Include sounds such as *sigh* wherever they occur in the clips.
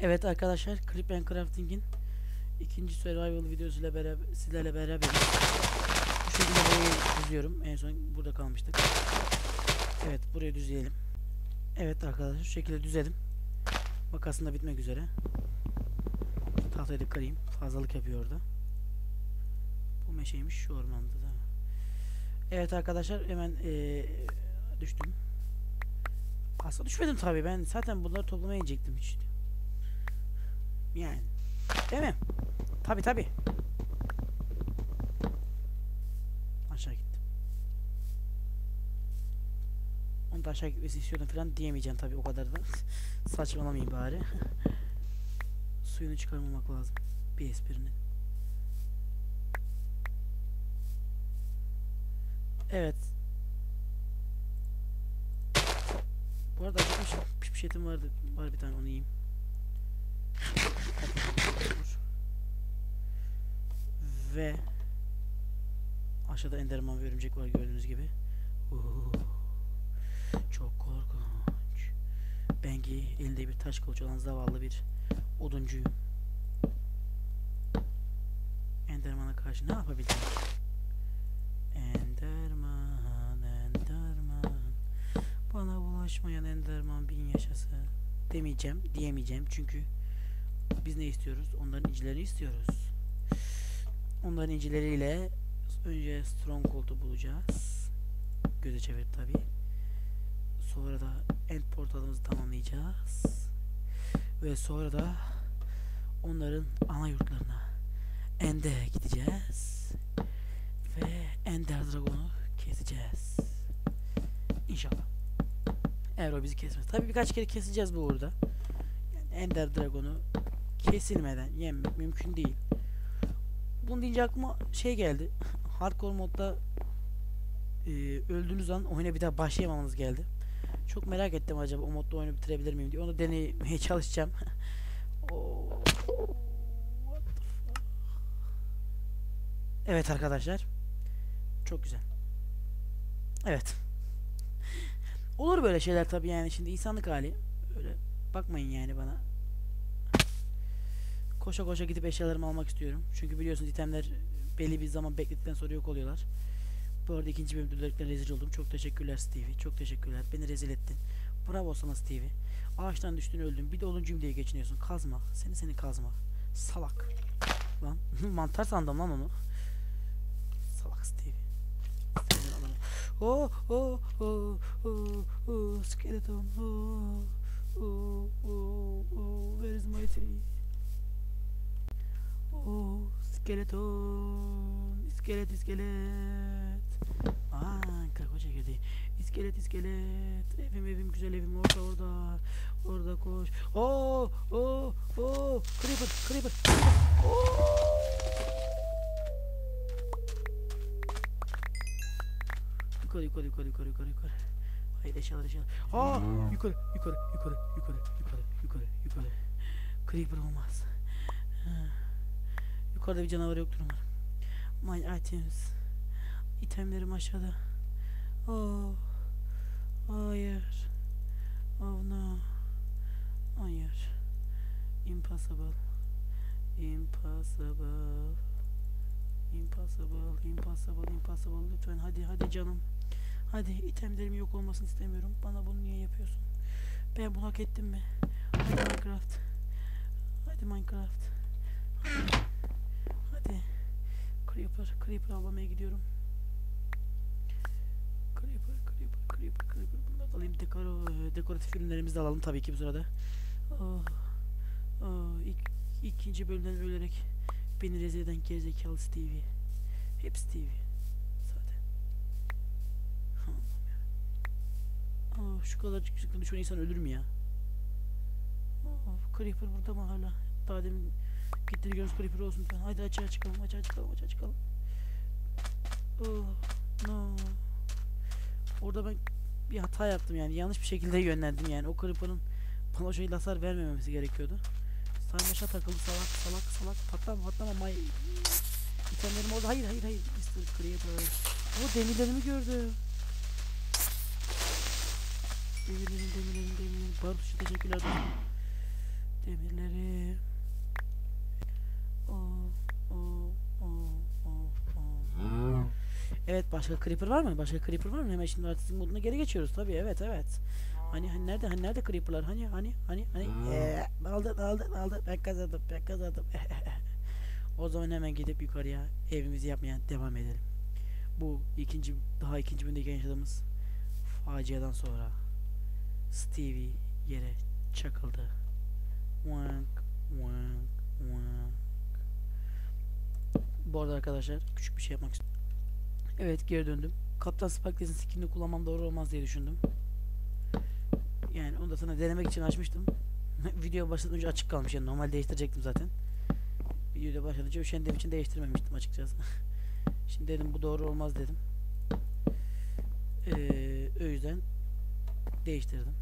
Evet arkadaşlar Clip and Crafting'in ikinci survival videosuyla beraber sizlerle beraber bu şekilde burayı düzüyorum. En son burada kalmıştık. Evet burayı düzleyelim. Evet arkadaşlar şu şekilde düzelim. Makasında bitmek üzere. Tahtayı da kırayım. Fazlalık yapıyor orada. Bu meşeymiş şu ormanda da. Evet arkadaşlar hemen eee, düştüm. Aslında düşmedim tabii ben zaten bunları toplamaya inecektim hiç. Yani. Değil mi? Tabi tabi. Aşağı gittim. Onu da aşağı gitmesini istiyordum falan diyemeyeceğim tabi o kadar da. *laughs* Saçmalamayayım bari. *laughs* Suyunu çıkarmamak lazım. Bir esprinin. Evet. Bu arada acıkmışım. Pişmiş etim vardı. Var bir tane onu yiyeyim. *laughs* Ve aşağıda enderman ve örümcek var gördüğünüz gibi. Uhu. Çok korkunç. Bengi elinde bir taş kılıç olan zavallı bir oduncuyum. Enderman'a karşı ne yapabilirim? Enderman, Enderman. Bana bulaşmayan Enderman bin yaşası. Demeyeceğim, diyemeyeceğim çünkü biz ne istiyoruz? Onların incilerini istiyoruz. Onların incileriyle önce Stronghold'u bulacağız. Göze çevir tabi. Sonra da end portalımızı tamamlayacağız. Ve sonra da onların ana yurtlarına End'e gideceğiz. Ve Ender Dragon'u keseceğiz. İnşallah. Eğer o bizi kesmez. Tabi birkaç kere keseceğiz bu uğurda. Yani Ender Dragon'u kesilmeden yenmek mümkün değil. Bunu deyince aklıma şey geldi. Hardcore modda e, öldüğünüz an oyuna bir daha başlayamamanız geldi. Çok merak ettim acaba o modda oyunu bitirebilir miyim diye. Onu denemeye çalışacağım. *laughs* Evet arkadaşlar. Çok güzel. Evet. Olur böyle şeyler tabii yani şimdi insanlık hali. Öyle bakmayın yani bana. Koşa koşa gidip eşyalarımı almak istiyorum. Çünkü biliyorsunuz itemler belli bir zaman bekledikten sonra yok oluyorlar. Bu arada ikinci bölümde özellikle rezil oldum. Çok teşekkürler Stevie. Çok teşekkürler. Beni rezil ettin. Bravo sana Stevie. Ağaçtan düştün öldün. Bir de onuncuyum diye geçiniyorsun. Kazma. Seni seni kazma. Salak. Lan *laughs* mantar sandım lan onu. Salak Stevie. Oh oh oh oh oh skeleton oh oh oh oh where is my tree? Oh, skeleton, iskelet, iskelet. Aa, krakoça girdi. İskelet, iskelet. Evim, evim, güzel evim. Orada, orada. Orada koş. Oh, oh, oh. Creeper, creeper. Oh. Yukarı, yukarı, yukarı, yukarı, yukarı, yukarı. Hayır, eşyalar, eşyalar. Aa, yukarı, yukarı, yukarı, yukarı, yukarı, yukarı, yukarı. Creeper olmaz. Ha. Yukarıda bir canavar yoktur umarım. My items. İtemlerim aşağıda. Oh. Hayır. Oh no. Hayır. Impossible. Impossible. Impossible. Impossible. Impossible. Lütfen hadi hadi canım. Hadi itemlerim yok olmasını istemiyorum. Bana bunu niye yapıyorsun? Ben bunu hak ettim mi? Minecraft. Hadi Minecraft. Hadi. Creeper, Creeper avlamaya gidiyorum. Creeper, Creeper, Creeper, Creeper. Bunları da alayım. Dekor, dekoratif ürünlerimizi de alalım tabii ki bu sırada. Oh, oh, ilk, ikinci bölümden ölerek beni rezil eden gerizekalı Stevie. Hep Stevie. Zaten. Oh, şu kadar düşen insan ölür mü ya? Oh, Creeper burada mı hala? Daha demin Gitti görüyoruz creeper olsun lütfen. Haydi açığa çıkalım, açığa çıkalım, açığa çıkalım. Oh, no. Orada ben bir hata yaptım yani. Yanlış bir şekilde yönlendim yani. O creeper'ın bana şekilde hasar vermemesi gerekiyordu. Sarmaşa takıldı salak salak salak. Patlama patlama may. İtemlerim orada. Hayır hayır hayır. Mr. Creeper. O demirlerimi gördü. Demirlerim demirlerim demirlerim. Barut için teşekkürler. Demirleri. Evet başka creeper var mı? Başka creeper var mı? Hemen şimdi artistik moduna geri geçiyoruz tabii. Evet evet. Hani hani nerede hani nerede creeper'lar? Hani hani hani hani ee, aldı aldı aldı ben kazandım ben kazandım. *laughs* o zaman hemen gidip yukarıya evimizi yapmaya devam edelim. Bu ikinci daha ikinci bölümdeki yaşadığımız faciadan sonra Stevie yere çakıldı. Wank, wank, wank. Bu arada arkadaşlar küçük bir şey yapmak istiyorum. Evet geri döndüm. Kaptan Sparkles'in skinini kullanmam doğru olmaz diye düşündüm. Yani onu da sana denemek için açmıştım. *laughs* Video başlamadan önce açık kalmış yani normal değiştirecektim zaten. Videoda başlayınca üşendiğim için değiştirmemiştim açıkçası. *laughs* Şimdi dedim bu doğru olmaz dedim. Ee, o yüzden değiştirdim.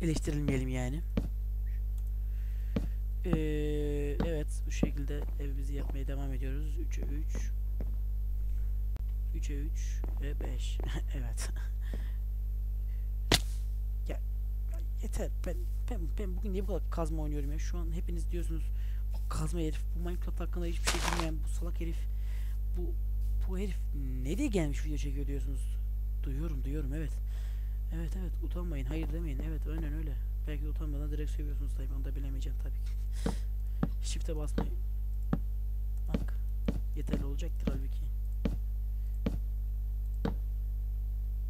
Eleştirilmeyelim yani. Ee, evet bu şekilde evimizi yapmaya devam ediyoruz. 3'e 3 3'e 3 ve 5 *laughs* evet. *laughs* Ya, yeter. Ben, ben ben bugün niye bu kadar kazma oynuyorum ya? Şu an hepiniz diyorsunuz bu kazma herif bu Minecraft hakkında hiçbir şey bilmeyen bu salak herif bu bu herif ne diye gelmiş video çekiyor diyorsunuz? Duyuyorum duyuyorum. Evet. Evet evet. Utanmayın hayır demeyin. Evet aynen öyle belki utanmadan direkt seviyorsunuz tabii onu da bilemeyeceğim tabii ki shift'e basmayı bak yeterli olacaktır halbuki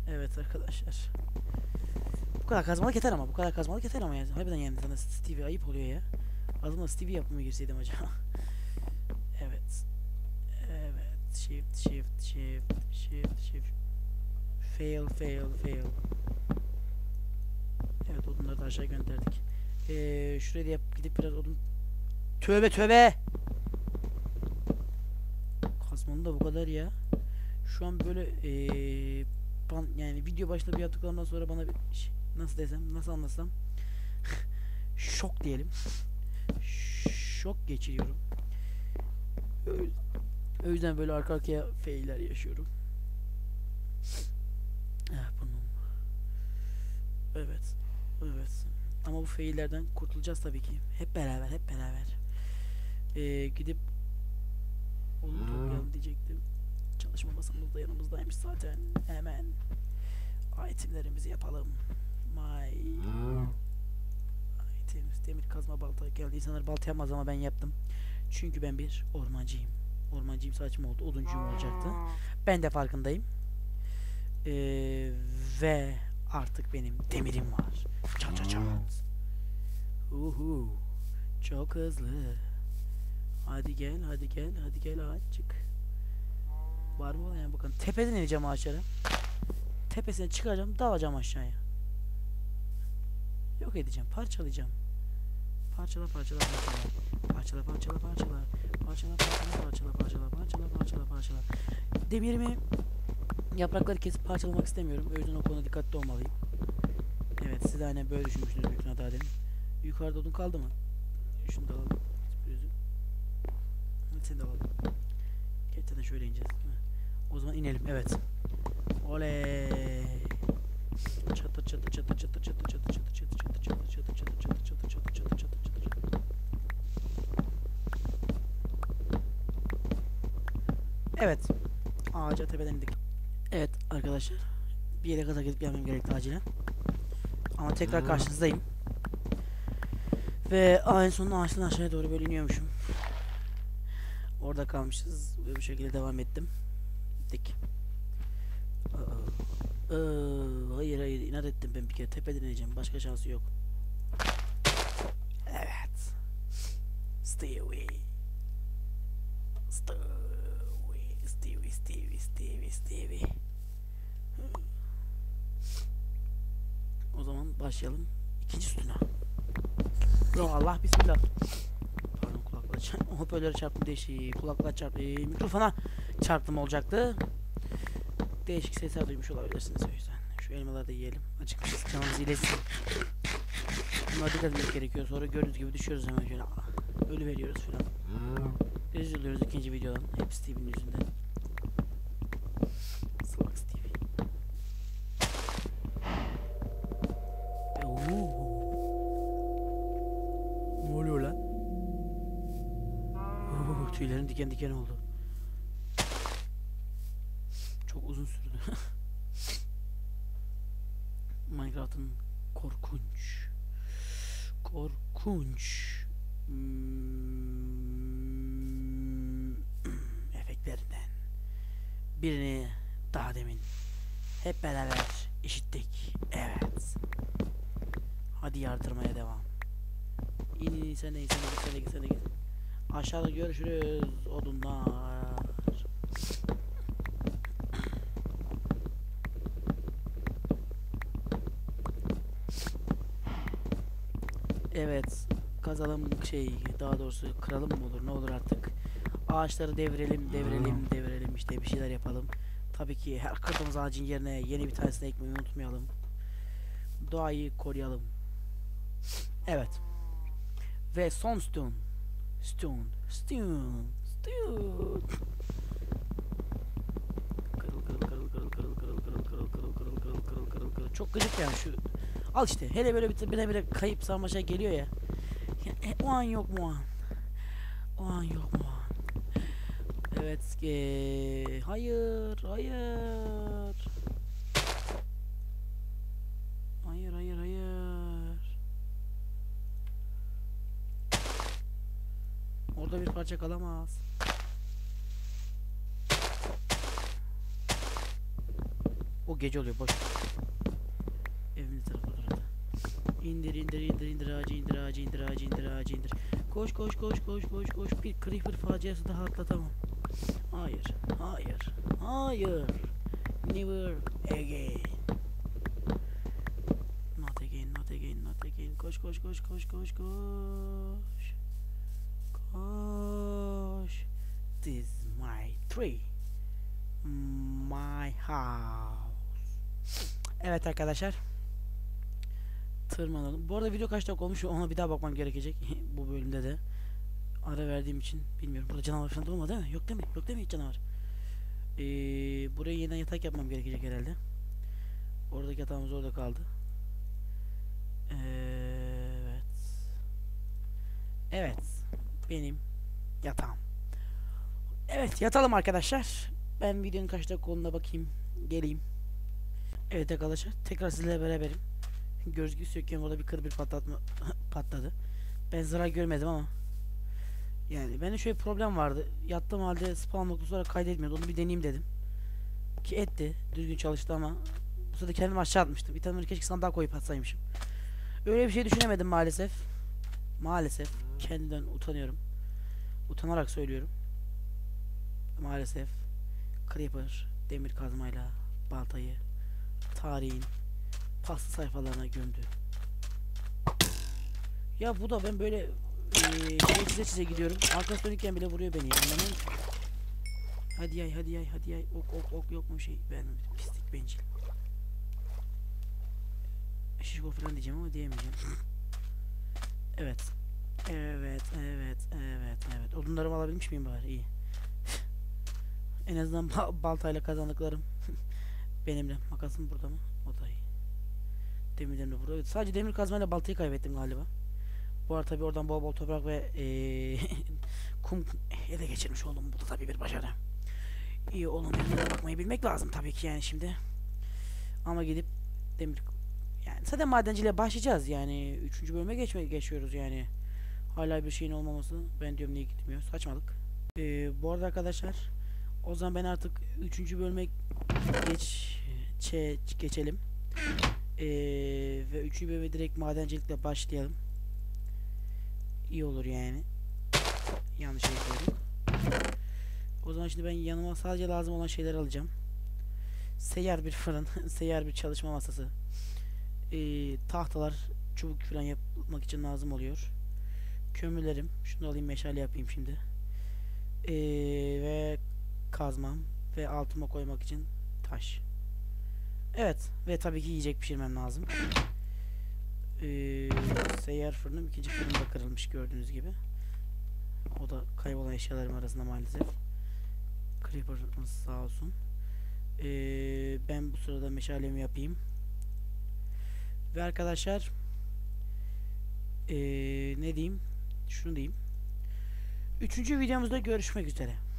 Evet arkadaşlar. Bu kadar kazmalık yeter ama bu kadar kazmalık yeter ama yani. Harbiden yani sana Stevie ayıp oluyor ya. Adımla Stevie yapmaya girseydim acaba. *laughs* evet. Evet. Shift, shift, shift, shift, shift. Fail, fail, fail. Da aşağı gönderdik. Ee, şuraya yap, gidip biraz odun... Tövbe tövbe! Kazmanın da bu kadar ya. Şu an böyle ee, yani video başında bir yaptıklarımdan sonra bana bir nasıl desem nasıl anlatsam *laughs* şok diyelim şok geçiriyorum o yüzden böyle arka arkaya failler yaşıyorum ah bunun evet evet ama bu faillerden kurtulacağız tabii ki hep beraber hep beraber ee, gidip onu toplayalım diyecektim Çalışma masamız da yanımızdaymış zaten. Hemen itemlerimizi yapalım. My items. Demir kazma balta geldi. İnsanlar balta yapmaz ama ben yaptım. Çünkü ben bir ormancıyım. Ormancıyım saçma oldu. Oduncuyum olacaktı. Ben de farkındayım. Ee, ve artık benim demirim var. Çat çat çat. Uhu. Çok hızlı. Hadi gel, hadi gel, hadi gel ağaççık. Var mı yani bakın tepeden ineceğim ağaçlara. Tepesine çıkacağım dalacağım aşağıya. Yok edeceğim parçalayacağım. Parçala parçala parçala. Parçala parçala parçala. Parçala parçala parçala parçala parçala parçala parçala. Demirimi yaprakları kesip parçalamak istemiyorum. O yüzden o konuda dikkatli olmalıyım. Evet siz de aynen böyle düşünmüşsünüz büyük ihtimalle demin. Yukarıda odun kaldı mı? Şunu da alalım. Hadi seni de alalım. Gerçekten şöyle ineceğiz? O zaman inelim evet. Oley. Çatır çatır çatır çatır çatır çatır çatır çatır çatır çatır çatır çatır çatır çatır çatır çatır çatır çatır Evet. Ağaca tepeden indik. Evet arkadaşlar. Bir yere kadar gidip gelmem gerekti acilen. Ama tekrar karşınızdayım. Ve en sonunda ağaçtan aşağıya doğru böyle iniyormuşum. Orada kalmışız ve bu şekilde devam ettim. Gittik. Aa, hayır hayır inat ettim ben bir kere tepeden ineceğim. Başka şansı yok. Evet. Stewie. Stewie. Başlayalım. İkinci sütuna. Yo Allah bismillah. Pardon kulaklığa çarptım. Hoparlöre çarptım değişik. Kulaklığa çarptım. Ee, mikrofona çarptım olacaktı. Değişik sesler duymuş olabilirsiniz o yüzden. Şu elmaları da yiyelim. Acıkmışız. Canımız iyileşsin. Bunlara dikkat etmek gerekiyor. Sonra gördüğünüz gibi düşüyoruz hemen şöyle. Ölü veriyoruz falan. Rezil oluyoruz ikinci videodan. Hep Steve'in yüzünden. Salak Steve. Oo. Ne oluyor lan? Oo, tüylerim diken diken oldu. Çok uzun sürdü. *laughs* Minecraft'ın korkunç korkunç hmm, *clears throat* efektlerinden birini daha demin hep beraber işittik. Evet. Hadi yardırmaya devam. İn in sen de in sen de sen de sen de. Aşağıda görüşürüz odunlar. Evet. Kazalım şey daha doğrusu kıralım mı olur ne olur artık. Ağaçları devirelim devirelim devirelim işte bir şeyler yapalım. Tabii ki her kırdığımız ağacın yerine yeni bir tanesini ekmeyi unutmayalım. Doğayı koruyalım. Evet. Ve son stone. Stone. Stone. Stone. Kırıl kırıl kırıl kırıl kırıl kırıl kırıl kırıl kırıl kırıl kırıl kırıl kırıl kırıl Çok gıcık yani şu Al işte hele böyle bir bire bire kayıp sarmaşa geliyor ya. ya e, o an yok mu an? O an yok mu an? Evet. hayır, hayır. Hayır, hayır, hayır. Orada bir parça kalamaz. O gece oluyor boş. Evimiz tarafı durdu. İndir indir indir indir ağacı indir ağacı indir ağacı indir ağacı indir. Koş koş koş koş koş koş bir creeper faciası daha atlatamam. Hayır hayır hayır. Never again. Not again not again not again. Koş koş koş koş koş koş. Koş. This is my tree. My house. Evet arkadaşlar. Tırmanalım. Bu arada video kaç dakika olmuş ona bir daha bakmam gerekecek. *laughs* Bu bölümde de. Ara verdiğim için bilmiyorum. Burada canavar falan olmadı değil mi? Yok değil mi? Yok değil mi hiç canavar? Ee, buraya yeniden yatak yapmam gerekecek herhalde. Oradaki yatağımız orada kaldı. Evet. Evet. Benim yatağım. Evet yatalım arkadaşlar. Ben videonun kaç dakika bakayım. Geleyim. Evet arkadaşlar. Tekrar sizlerle beraberim. Gözgü sökken orada bir kır bir patlatma *laughs* patladı. Ben zarar görmedim ama. Yani benim şöyle problem vardı. Yattığım halde spawn noktası olarak kaydetmiyordu. Onu bir deneyeyim dedim. Ki etti. Düzgün çalıştı ama bu sırada kendimi aşağı atmıştım. Bir tane keşke sandığa koyup atsaymışım. Öyle bir şey düşünemedim maalesef. Maalesef. Kendimden utanıyorum. Utanarak söylüyorum. Maalesef. Creeper demir kazmayla baltayı tarihin paslı sayfalarına gömdü. Ya bu da ben böyle eee şey çize çize gidiyorum. Arkası dönükken bile vuruyor beni. Anlamıyorum ki. Hadi yay hadi yay hadi yay. Ok ok ok yok mu şey? Ben pislik bencil. Şişko falan diyeceğim ama diyemeyeceğim. *laughs* evet. Evet, evet, evet, evet. Odunlarımı alabilmiş miyim bari? İyi. *laughs* en azından ba- baltayla kazandıklarım *laughs* benimle. Makasım burada mı? O da iyi. Demirlerim de burada. Sadece demir kazmayla baltayı kaybettim galiba. Bu arada tabii oradan bol bol toprak ve eee, *laughs* kum ele geçirmiş oldum. Bu da tabii bir başarı. İyi yanına bakmayı bilmek lazım tabii ki yani şimdi. Ama gidip demir yani zaten madenciliğe başlayacağız yani. Üçüncü bölüme geçmeye geçiyoruz yani. Hala bir şeyin olmaması ben diyorum niye gitmiyor. Saçmalık. Ee, bu arada arkadaşlar o zaman ben artık üçüncü bölüme geç çe, geçelim. Ee, ve üçüncü bölüme direkt madencilikle başlayalım. İyi olur yani. Yanlış şey söyledim. O zaman şimdi ben yanıma sadece lazım olan şeyler alacağım. Seyyar bir fırın, *laughs* seyyar bir çalışma masası. Ee, tahtalar, çubuk falan yapmak için lazım oluyor. Kömürlerim. Şunu alayım meşale yapayım şimdi. Ee, ve kazmam ve altıma koymak için taş. Evet ve tabii ki yiyecek pişirmem lazım. Ee, seyyar fırınım ikinci fırında kırılmış gördüğünüz gibi. O da kaybolan eşyalarım arasında maalesef. Creeper'ımız sağ olsun. Ee, ben bu sırada meşalemi yapayım. Ve arkadaşlar ee, ne diyeyim? Şunu diyeyim. Üçüncü videomuzda görüşmek üzere.